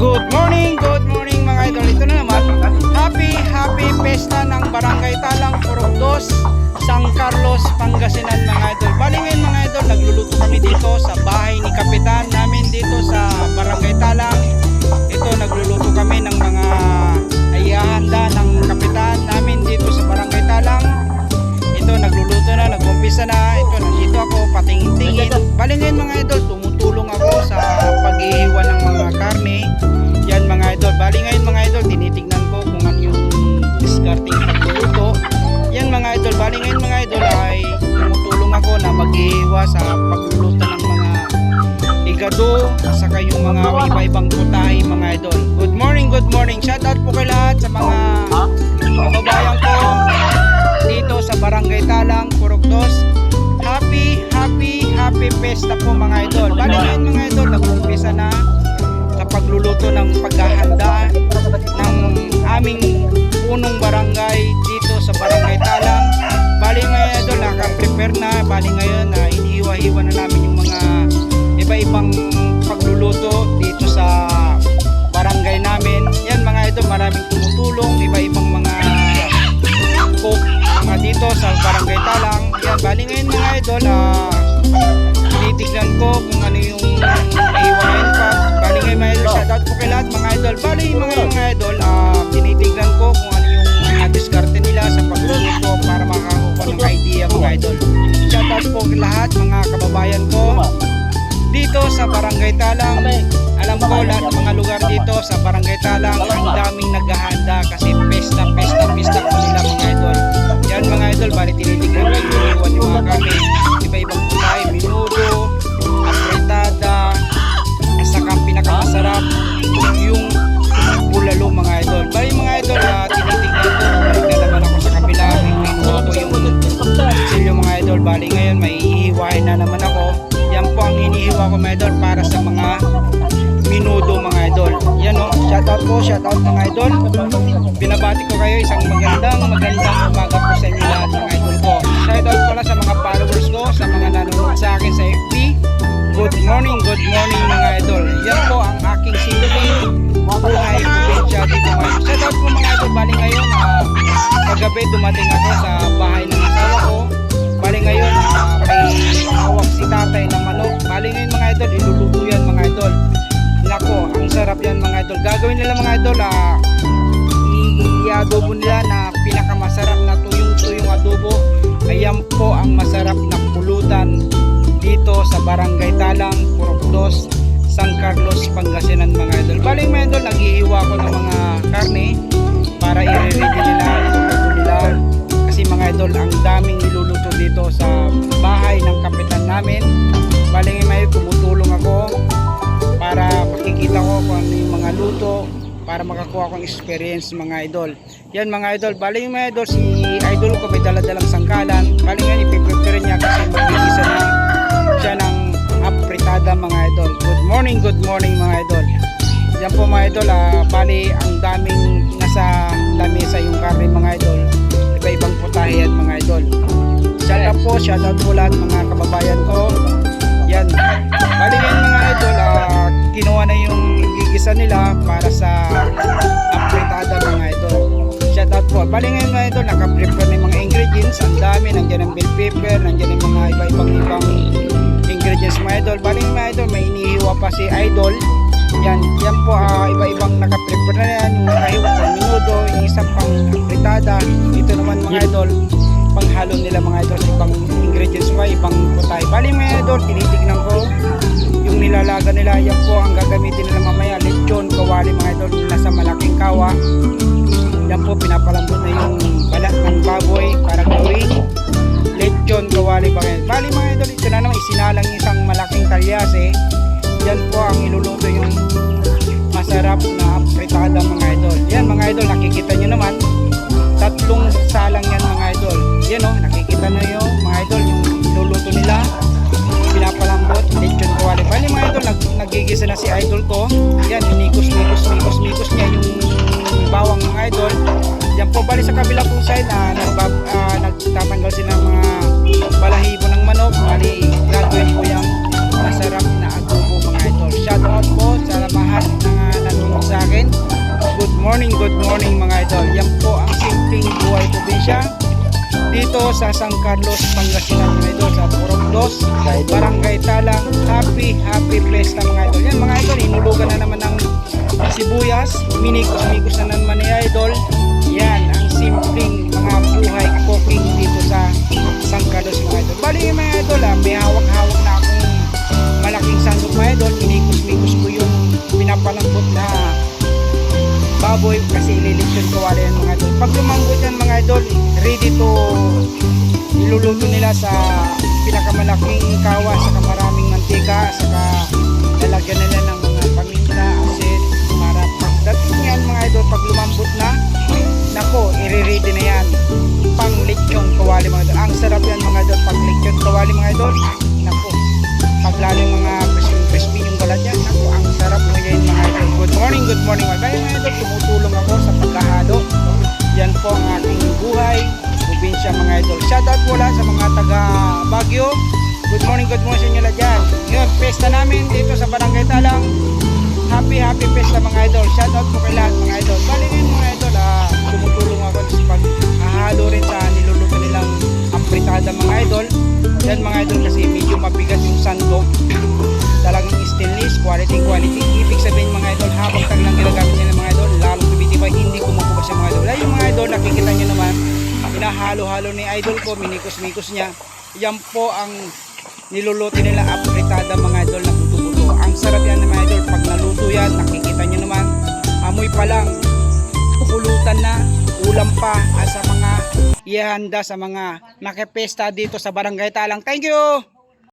Good morning, good morning mga idol. Ito na naman. Happy, happy pesta ng Barangay Talang, Purok 2, San Carlos, Pangasinan mga idol. Bali mga idol, nagluluto kami dito sa bahay ni Kapitan Bali ngayon mga idol, tinitignan ko kung ano yung discarding pagluluto. Yan mga idol. Bali ngayon mga idol ay tumutulong ako na maghihiwa sa pagluluto ng mga igado saka yung mga iba-ibang putahe mga idol. Good morning, good morning. Shout out po kay lahat sa mga kababayan ko dito sa Barangay Talang, Purokdos. Happy, happy, happy pesta po mga idol. Bali ngayon mga idol, nag-umpisa na sa pagluluto ng paghahanda naka-prepare na. Bali ngayon, na inihiwa-hiwa na namin yung mga iba-ibang pagluluto dito sa barangay namin. Yan mga idol, maraming tumutulong, iba-ibang mga cook mga dito sa barangay Talang. Yan, bali ngayon mga idol, ah, tinitignan ko kung ano yung iwain pa. Bali ngayon mga idol, shoutout po kay lahat mga idol. Bali mga mga idol, ah, tinitignan ko kung ano yung mga diskarte nila sa pagluluto para makakuha ng idea mga idol. Shoutout po kay lahat mga kababayan ko dito sa Barangay Talang. Alam ko lahat ng mga lugar dito sa Barangay Talang na naman ako. Yan po ang hinihiwa ko mga idol para sa mga minudo mga idol. Yan o, shoutout po, shoutout mga idol. Binabati ko kayo isang magandang, magandang umaga po sa inyo lahat mga idol ko. Shoutout pala sa mga followers ko, sa mga nanonood sa akin sa FB. Good morning, good morning mga idol. Yan po ang aking simple buhay probinsya dito ngayon. Shoutout po mga idol, bali ngayon, ah, kagabi dumating ako sa bahay ng asawa ko. Bali ngayon, ah, may hawak si tatay ng manok. Bali ngayon mga idol, iluluto yan mga idol. Nako, ang sarap yan mga idol. Gagawin nila mga idol, ah, i-adobo nila na pinakamasarap na tuyong-tuyong adobo. Ayan po ang masarap na pulutan dito sa Barangay Talang, Purokdos, San Carlos, Pangasinan mga idol. Bali mga idol, naghihiwa ko ng luto para makakuha akong experience mga idol. Yan mga idol, bali yung mga idol, si idol ko may daladalang sangkalan. Bali nga ipiprepare niya kasi magigisa na siya ng apritada mga idol. Good morning, good morning mga idol. Yan po mga idol, ah, bali ang daming nasa lamesa yung karne mga idol. Iba-ibang putahe yan mga idol. Shout out po, shout out po lahat mga kababayan ko. Gigisa nila para sa apritada mga idol. Shout out po. Bali ngayon mga idol, naka-prepare na yung mga ingredients. Ang dami, nandiyan ang bell pepper, nandiyan yung mga iba-ibang ibang ingredients mga idol. Bali mga idol, may inihiwa pa si idol. Yan, yan po ah, iba-ibang naka-prepare na yan. Yung nakahiwa sa minudo, yung isa pang apritada. Ito naman mga idol, panghalo nila mga idol sa ibang ingredients pa, ibang putay. Bali mga idol, tinitignan ko yung nilalaga nila. Yan po ang gagamitin nila mamaya. Lechon, kawali mga idol, nasa malaking kawa. Yan po, pinapalambot na bali sa kabila pong side, ah, nagbab, ah, nagtatanggal sila ng mga balahibo ng manok. Bali, gagawin po yung masarap na adobo mga idol. Shout out po sa lahat uh, nanonood sa akin. Good morning, good morning mga idol. Yan po ang simpleng buhay probinsya dito sa San Carlos, Pangasinan mga idol sa Purok 2, Barangay Talang. Idol, ah, may hawak-hawak na akong malaking sandok mga idol. Minikos-mikos ko yung pinapalambot na baboy kasi ililitsyon ko wala yan mga idol. Pag lumambot yan mga idol, ready to niluluto nila sa pinakamalaking kawa, saka maraming mantika, saka lalagyan nila ng Shoutout po lang sa mga taga Baguio. Good morning, good morning sa inyo lahat dyan. Ngayon, pesta namin dito sa Barangay Talang. Happy, happy pesta mga idol. Shoutout po kay lahat mga idol. Bali ngayon mga idol, ah, tumutulong ako sa paghahalo rin sa niluluto nilang ampritada mga idol. Yan mga idol kasi medyo mabigat yung sandok. Talagang stainless, quality, quality. Ibig pinahalo-halo ni idol ko, minikos-mikos niya. Yan po ang niluluto nila apritada mga idol na buto-buto. Ang sarap yan mga idol, pag naluto yan, nakikita nyo naman, amoy pa lang, pulutan na, ulam pa ah, sa mga ihanda sa mga nakipesta dito sa Barangay Talang. Thank you!